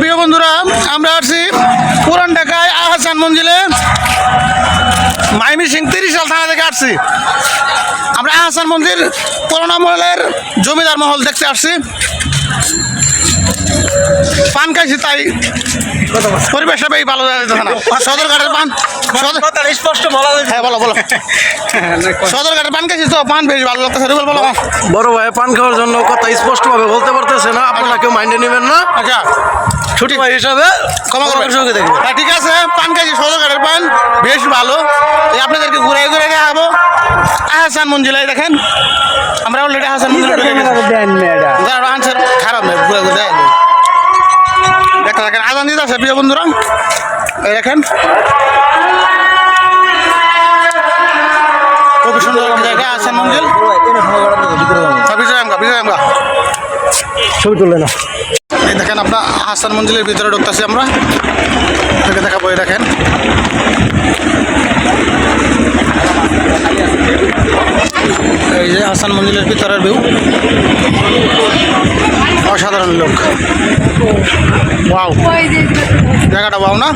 প্রিয় বন্ধুরা আমরা আসছি পুরান ঢাকায় আহসান মঞ্জিলে। মাইমি সিং তিরিশ সাল থানা থেকে আসছি। আমরা আহসান মন্দির পুরানা মহলের জমিদার মহল দেখতে আসছি। পান খাইছি তাই। পরিবেশটা বেশ ভালো যাচ্ছে না সদরঘাটের পান স্পষ্ট বলা হ্যাঁ বলো বলো। সদরঘাটের পান খাইছি তো পান বেশ ভালো লাগতেছে। রুবেল বলো। বড় ভাই পান খাওয়ার জন্য কথা স্পষ্টভাবে বলতে পারতেছে না। আপনারা কেউ মাইন্ডে নেবেন না। আচ্ছা। ছুটি ভাই হিসাবে ক্ষমা করবেন সঙ্গে দেখবেন হ্যাঁ ঠিক আছে পান খাইছি সদরঘাটের পান। বেশ ভালো। এই আপনাদেরকে ঘুরে ঘুরে দেখাবো আহসান মঞ্জিলায় দেখেন। আমরা অলরেডি আহসান মঞ্জিলে আনসার খারাপ নয় ঘুরে ঘুরে। দেখতে দেখেন আজান দিতে আছে প্রিয় বন্ধুরা। এই দেখেন। খুবই সুন্দর জায়গা মঞ্জিল। হ্যাঁ, বিজয় আমগা ছবি তুলে না দেখেন আপনার হাসান মঞ্জিলের ভিতরে ঢুকতেছি আমরা। আপনাকে দেখাবো, এই দেখেন। এই যে হাসান মঞ্জিলের ভিতরের ভিউ। অসাধারণ লোক ওয়াও জায়গাটা পাও না?